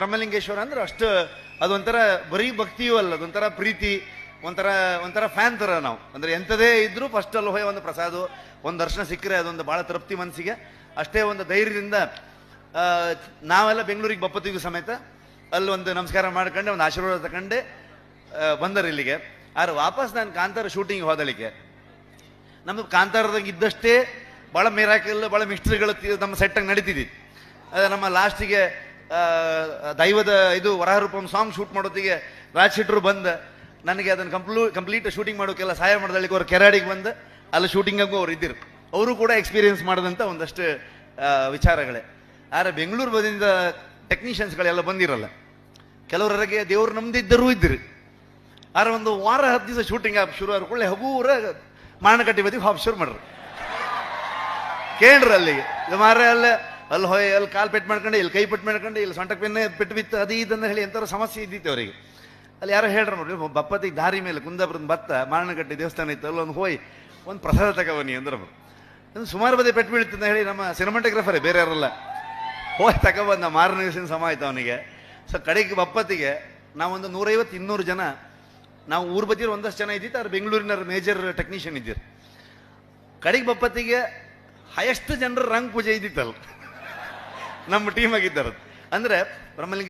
ಬ್ರಹ್ಮಲಿಂಗೇಶ್ವರ ಅಂದ್ರೆ ಅಷ್ಟು ಅದೊಂಥರ ಬರೀ ಭಕ್ತಿಯೂ ಅಲ್ಲ, ಅದೊಂಥರ ಪ್ರೀತಿ, ಒಂಥರ ಒಂಥರ ಫ್ಯಾನ್ ಥರ ನಾವು. ಅಂದ್ರೆ ಎಂಥದೇ ಇದ್ದರೂ ಫಸ್ಟ್ ಅಲ್ಲಿ ಹೋಗಿ ಒಂದು ಪ್ರಸಾದ ಒಂದು ದರ್ಶನ ಸಿಕ್ಕರೆ ಅದೊಂದು ಬಹಳ ತೃಪ್ತಿ ಮನಸ್ಸಿಗೆ. ಅಷ್ಟೇ ಒಂದು ಧೈರ್ಯದಿಂದ ನಾವೆಲ್ಲ ಬೆಂಗಳೂರಿಗೆ ಬಪ್ಪತ್ತಿಗೂ ಸಮೇತ ಅಲ್ಲಿ ಒಂದು ನಮಸ್ಕಾರ ಮಾಡ್ಕೊಂಡೆ, ಒಂದು ಆಶೀರ್ವಾದ ತಗೊಂಡೆ ಬಂದರು ಇಲ್ಲಿಗೆ. ಆದ್ರೆ ವಾಪಸ್ ನಾನು ಕಾಂತಾರ ಶೂಟಿಂಗ್ ಹೋದಳಿಕೆ ನಮ್ದು ಕಾಂತಾರದಾಗ ಇದ್ದಷ್ಟೇ ಭಾಳ ಮೇರಾಕಿಲ್ಲ, ಭಾಳ ಮಿಸ್ಟ್ರಿಗಳು ನಮ್ಮ ಸೆಟ್ಟಾಗಿ ಅದೇ ನಮ್ಮ ಲಾಸ್ಟಿಗೆ ದೈವದ ಇದು ವರಹರೂಪಂ ಸಾಂಗ್ ಶೂಟ್ ಮಾಡೋತ್ತಿಗೆ ರಾಜ್ ಶೆಟ್ರು ಬಂದ. ನನಗೆ ಅದನ್ನು ಕಂಪ್ಲೂ ಕಂಪ್ಲೀಟ್ ಶೂಟಿಂಗ್ ಮಾಡೋಕ್ಕೆಲ್ಲ ಸಹಾಯ ಮಾಡ್ದಳಿಗೆ ಅವ್ರು ಕೆರಾಡಿಗೆ ಬಂದು. ಅಲ್ಲಿ ಶೂಟಿಂಗಾಗೂ ಅವ್ರು ಇದ್ದಿರು. ಅವರು ಕೂಡ ಎಕ್ಸ್ಪೀರಿಯನ್ಸ್ ಮಾಡಿದಂಥ ಒಂದಷ್ಟು ವಿಚಾರಗಳೇ. ಆದರೆ ಬೆಂಗಳೂರು ಬದಿಯಿಂದ ಟೆಕ್ನಿಷಿಯನ್ಸ್ಗಳೆಲ್ಲ ಬಂದಿರಲ್ಲ. ಕೆಲವರಿಗೆ ದೇವರು ನಮ್ದಿದ್ದರೂ ಇದ್ದರು. ಆದರೆ ಒಂದು ವಾರ, ಹತ್ತು ದಿವಸ ಶೂಟಿಂಗ್ ಶುರು ಆದ್ರೆ ಕೂಡಲೇ ಹಗೂರ ಮಾರಣಕಟ್ಟಿ ಬದಿಗೆ ಹಾಫ್ ಶುರು ಮಾಡ್ರು. ಕೇಳ್ರಿ ಅಲ್ಲಿಗೆ ಮಾರ ಅಲ್ಲ ಅಲ್ಲಿ ಹೋಯ್, ಅಲ್ಲಿ ಕಾಲು ಪೆಟ್ಟು ಮಾಡ್ಕೊಂಡು, ಇಲ್ಲಿ ಕೈ ಪೆಟ್ಟು ಮಾಡ್ಕೊಂಡು, ಇಲ್ಲಿ ಸೊಂಟಕ್ಕೆ ಪೆನ್ನೆ ಪೆಟ್ಟು ಬಿತ್ತು, ಅದು ಇದನ್ನು ಹೇಳಿ ಎಂಥವ್ರ ಸಮಸ್ಯೆ ಇದ್ದಿತ್ತು ಅವರಿಗೆ. ಅಲ್ಲಿ ಯಾರೋ ಹೇಳ್ರು ನೋಡಿ ಬಪ್ಪತ್ತಿಗೆ ದಾರಿ ಮೇಲೆ ಕುಂದಾಪುರದ ಭತ್ತ ಮಾರಣಗಟ್ಟಿ ದೇವಸ್ಥಾನ ಇತ್ತು, ಅಲ್ಲೊಂದು ಹೋಯ್, ಒಂದು ಪ್ರಸಾದ ತಗೋಬನ್ನಿ ಅಂದ್ರೆ ಅದು ಸುಮಾರು ಬದಿ ಪೆಟ್ಟು ಬೀಳ್ತಿದ್ದ ಹೇಳಿ ನಮ್ಮ ಸಿನಿಮಾಟೋಗ್ರಾಫರೇ, ಬೇರೆ ಯಾರಲ್ಲ. ಹೋಯ್, ತಗೊಬಂದ ಮಾರನೇ ದಿವಸಿನ ಸಮ ಆಯ್ತು ಅವನಿಗೆ. ಸೊ ಕಡೆಗೆ ಬಪ್ಪತ್ತಿಗೆ ನಾವೊಂದು ನೂರೈವತ್ತು, ಇನ್ನೂರು ಜನ, ನಾವು ಊರು ಬದಿರು ಒಂದಷ್ಟು ಜನ ಇದ್ದಿತ್ತು ಅವ್ರು ಬೆಂಗಳೂರಿನ ಮೇಜರ್ ಟೆಕ್ನಿಷಿಯನ್ ಇದ್ದಿರು. ಕಡೆಗೆ ಬಪ್ಪತ್ತಿಗೆ ಹೈಯೆಸ್ಟ್ ಜನರ ರಂಗ್ ಪೂಜೆ ಇದ್ದಿತ್ತಲ್ಲ. ನಮ್ಮ ಟೀಮ್ ಆಗಿದ್ದಾರದು. ಅಂದ್ರೆ ಬ್ರಹ್ಮಲಿಂಗ